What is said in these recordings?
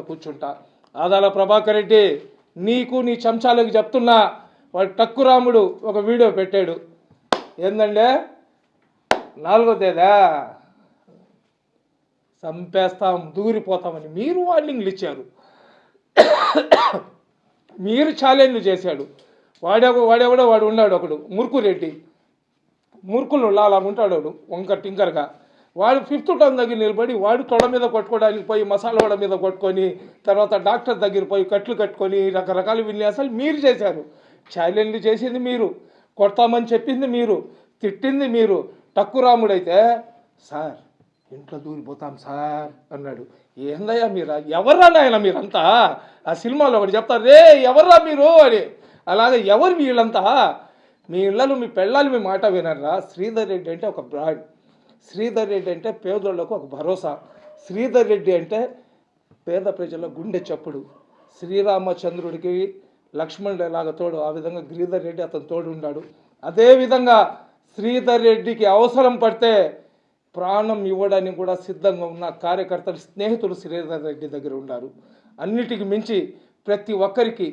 కూర్చుంటా. ఆదాల ప్రభాకర్ రెడ్డి నీకు నీ చెంచాలకు చెప్తున్నా వాడు టక్కు రాముడు ఒక వీడియో పెట్టాడు. ఏందండే? నాలుగో తేదా చంపేస్తాం దూరిపోతామని మీరు వార్నింగ్లు ఇచ్చారు. మీరు ఛాలెంజ్లు చేశాడు. వాడే వాడేవాడో వాడు ఉన్నాడు ఒకడు మురుకురెడ్డి. మురుకులు లాలా ఉంటాడు వాడు వంకర్ టింకర్గా. వాడు ఫిఫ్త్ టర్మ్ దగ్గర నిలబడి వాడు తొడ మీద కొట్టుకోవడానికి పోయి మసాలా వడ మీద కొట్టుకొని తర్వాత డాక్టర్ దగ్గర పోయి కట్లు కట్టుకొని రకరకాల విన్యాసాలు మీరు చేశారు. ఛాలెంజ్లు చేసింది మీరు కొడతామని చెప్పింది మీరు తిట్టింది మీరు. టక్కురాముడైతే సార్ ఇంట్లో దూరిపోతాం సార్ అన్నాడు. ఏందయ్యా మీరు? ఎవర్రా నాయన మీరంతా? ఆ సినిమాలో ఒకటి చెప్తారు రే ఎవర్రా మీరు? అని. అలాగే ఎవరు వీళ్ళంతా? మీ ఇళ్ళలో మీ పెళ్ళాలు మీ మాట వినరా శ్రీధర్ రెడ్డి అంటే ఒక బ్రాండ్. శ్రీధర్ రెడ్డి అంటే పేదోళ్ళకు ఒక భరోసా. శ్రీధర్ రెడ్డి అంటే పేద ప్రజల గుండె చప్పుడు. శ్రీరామచంద్రుడికి లక్ష్మణుడు ఎలాగ తోడు? ఆ విధంగా గిరిధర్ రెడ్డి అతను తోడు ఉన్నాడు. అదేవిధంగా శ్రీధర్ రెడ్డికి అవసరం పడితే ప్రాణం ఇవ్వడానికి కూడా సిద్ధంగా ఉన్న కార్యకర్తలు స్నేహితులు శ్రీధర్ రెడ్డి దగ్గర ఉన్నారు. అన్నిటికి మించి ప్రతి ఒక్కరికి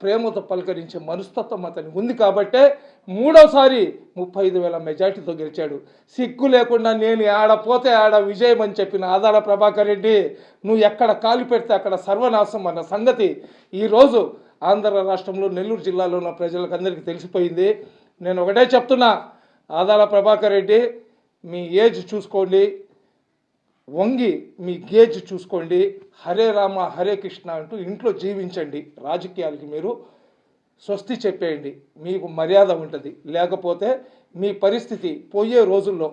ప్రేమతో పలకరించే మనస్తత్వం అతనికి ఉంది కాబట్టే మూడోసారి ముప్పై ఐదు వేల మెజార్టీతో గెలిచాడు. సిగ్గు లేకుండా నేను ఆడ పోతే ఆడ విజయం అని చెప్పిన ఆదాల ప్రభాకర్ రెడ్డి నువ్వు ఎక్కడ కాలు పెడితే అక్కడ సర్వనాశం అన్న సంగతి ఈరోజు ఆంధ్ర రాష్ట్రంలో నెల్లూరు జిల్లాలో ఉన్న ప్రజలకు అందరికీ తెలిసిపోయింది. నేను ఒకటే చెప్తున్నా ఆదాల ప్రభాకర్ రెడ్డి మీ ఏజ్ చూసుకోండి వంగి మీ గేజ్ చూసుకోండి. హరే రామ హరే కృష్ణ అంటూ ఇంట్లో జీవించండి. రాజకీయాలకి మీరు స్వస్తి చెప్పేయండి. మీకు మర్యాద ఉంటుంది. లేకపోతే మీ పరిస్థితి పోయే రోజుల్లో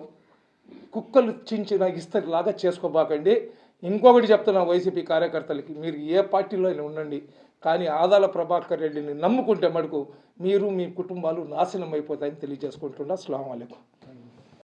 కుక్కలు చించిన ఇస్తరిలాగా చేసుకోబాకండి. ఇంకొకటి చెప్తున్నా వైసీపీ కార్యకర్తలకి మీరు ఏ పార్టీలో అయినా ఉండండి. కానీ ఆదాల ప్రభాకర్ రెడ్డిని నమ్ముకుంటే మటుకు మీరు మీ కుటుంబాలు నాశనం అయిపోతాయని తెలియజేసుకుంటున్నా. అస్సలం అయికం